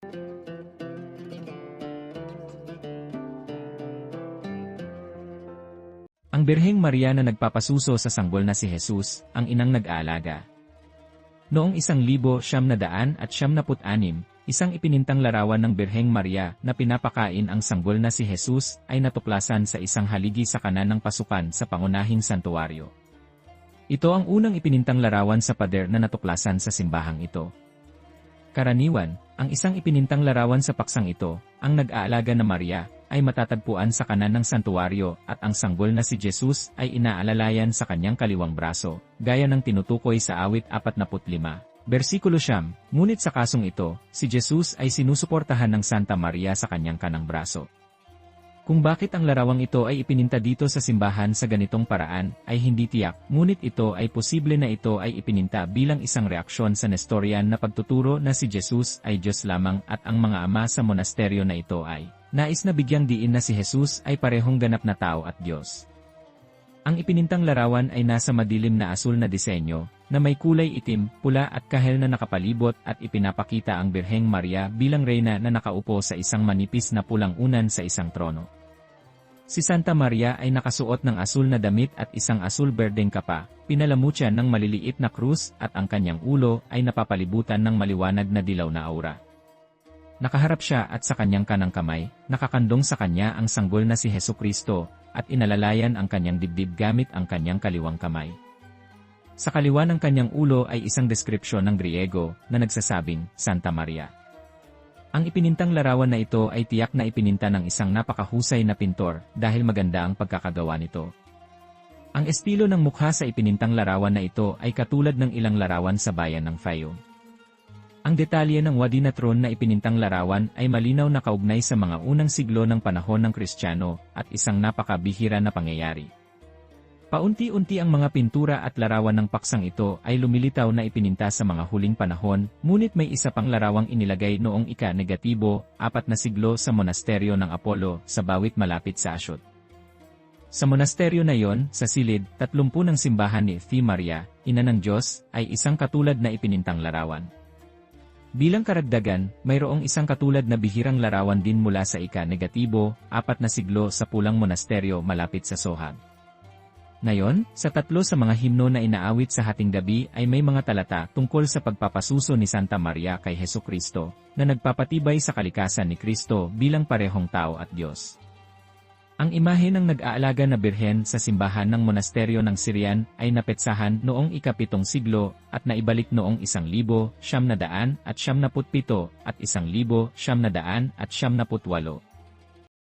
Ang Birheng Maria na nagpapasuso sa sanggol na si Jesus, ang inang nag-aalaga. Noong isang libo siyam na daan at siyam na anim, isang ipinintang larawan ng Birheng Maria na pinapakain ang sanggol na si Jesus ay natuklasan sa isang haligi sa kanan ng pasukan sa pangunahing santuwaryo. Ito ang unang ipinintang larawan sa pader na natuklasan sa simbahang ito. Karaniwan, ang isang ipinintang larawan sa paksang ito, ang nag-aalaga na Maria, ay matatagpuan sa kanan ng santuario at ang sanggol na si Jesus ay inaalalayan sa kanyang kaliwang braso, gaya ng tinutukoy sa awit 45. Versikulo siyam, ngunit sa kasong ito, si Jesus ay sinusuportahan ng Santa Maria sa kanyang kanang braso. Kung bakit ang larawang ito ay ipininta dito sa simbahan sa ganitong paraan, ay hindi tiyak, ngunit ito ay posible na ito ay ipininta bilang isang reaksyon sa Nestorian na pagtuturo na si Jesus ay Diyos lamang at ang mga ama sa monasteryo na ito ay Nais na bigyang diin na si Jesus ay parehong ganap na tao at Diyos. Ang ipinintang larawan ay nasa madilim na asul na disenyo, na may kulay itim, pula at kahel na nakapalibot at ipinapakita ang Birheng Maria bilang reyna na nakaupo sa isang manipis na pulang unan sa isang trono. Si Santa Maria ay nakasuot ng asul na damit at isang asul berdeng kapa, pinalamutya ng maliliit na krus at ang kanyang ulo ay napapalibutan ng maliwanag na dilaw na aura. Nakaharap siya at sa kanyang kanang kamay, nakakandong sa kanya ang sanggol na si Heso Kristo, at inalalayan ang kanyang dibdib gamit ang kanyang kaliwang kamay. Sa kaliwa ng kanyang ulo ay isang deskripsyon ng Griego na nagsasabing, Santa Maria. Ang ipinintang larawan na ito ay tiyak na ipininta ng isang napakahusay na pintor dahil maganda ang pagkakagawa nito. Ang estilo ng mukha sa ipinintang larawan na ito ay katulad ng ilang larawan sa bayan ng Fayum. Ang detalye ng Wadinatron na ipinintang larawan ay malinaw na kaugnay sa mga unang siglo ng panahon ng Kristiyano at isang napakabihira na pangyayari. Paunti-unti ang mga pintura at larawan ng paksang ito ay lumilitaw na ipininta sa mga huling panahon, ngunit may isa pang larawang inilagay noong ika-negatibo, apat na siglo sa monasteryo ng Apollo sa bawit malapit sa Asyot. Sa monasteryo na yon, sa silid, tatlumpu ng simbahan ni Thi Maria, ina ng Diyos, ay isang katulad na ipinintang larawan. Bilang karagdagan, mayroong isang katulad na bihirang larawan din mula sa ika-negatibo, apat na siglo sa pulang monasteryo malapit sa Sohag. Ngayon, sa tatlo sa mga himno na inaawit sa hating gabi ay may mga talata tungkol sa pagpapasuso ni Santa Maria kay Heso Kristo, na nagpapatibay sa kalikasan ni Kristo bilang parehong tao at Diyos. Ang imahe ng nag-aalaga na birhen sa simbahan ng monasteryo ng Syrian ay napetsahan noong ikapitong siglo at naibalik noong isang libo, siyam na daan at siyam na putpito at isang libo, siyam na daan at siyam na putwalo.